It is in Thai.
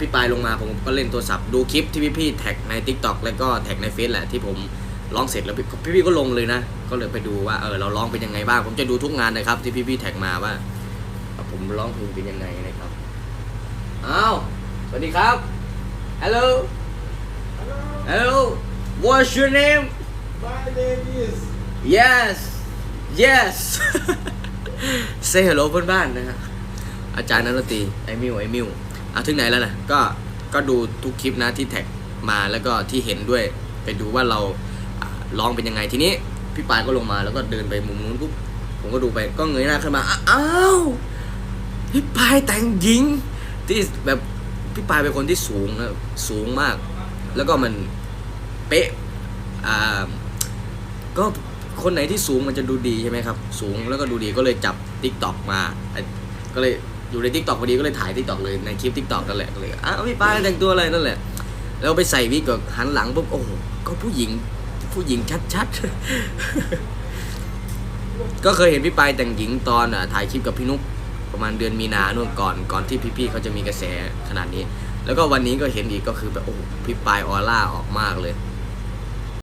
พี่ปายลงมาผมก็เล่นโทรศัพท์ดูคลิปที่พี่ๆแท็กใน t ิ k t o k แล้วก็แท็กในเฟซแหละที่ผมร้องเสร็จแล้วพี่พี่ๆก็ลงเลยนะ ก็เลยไปดูว่าเออเราร้องเป็นยังไงบ้าง ผมจะดูทุกงานนะครับ ที่พี่ๆแท็กมาว่า ผมร้องเพลงเป็นยังไงนะครับอ้าวสวัสดีครับ hello hello what's your name My name is yes yes say hello เพื่อนบ้านนะฮะอาจารย์นักดนตรีไอมิวไอมิว อะถึงไหนแล้วนะก็ก็ดูทุกคลิปนะที่แท็กมาแล้วก็ที่เห็นด้วยไปดูว่าเราอะร้องเป็นยังไงทีนี้พี่ปายก็ลงมาแล้วก็เดินไปมุมนู้นปุ๊บผมก็ดูไปก็เงยหน้าขึ้นมาอ้าวพี่ปายแต่งหญิงที่แบบพี่ปายเป็นคนที่สูงนะสูงมาก แล้วก็มันเป๊ะอ่าก็คนไหนที่สูงมันจะดูดีใช่ไหมครับ สูงแล้วก็ดูดีก็เลยจับ t ิ k t o k มาไอ้ก็เลย อยู่ใน t ิ k t o k พอดีก็เลยถ่าย t ิ k t o k เลยในคลิป t ิ k t o k นั่นแหละก็เลยอ้าวพี่ป้าแต่งตัวอะไรนั่นแหละ แล้วไปใส่วิกก็หันหลังปุ๊บโอ้โหก็ผู้หญิงผู้หญิงชัดๆ ก็เคยเห็นพี่ปายแต่งหญิงตอนอะถ่ายคลิปกับพี่นุ๊กประมาณเดือนมีนาน่นก่อนก่อนที่พี่ๆเขาจะมีกระแสขนาดนี้ แล้วก็วันนี้ก็เห็นอีกก็คือแบบโอ้พี่ปายออร่าออกมากเลย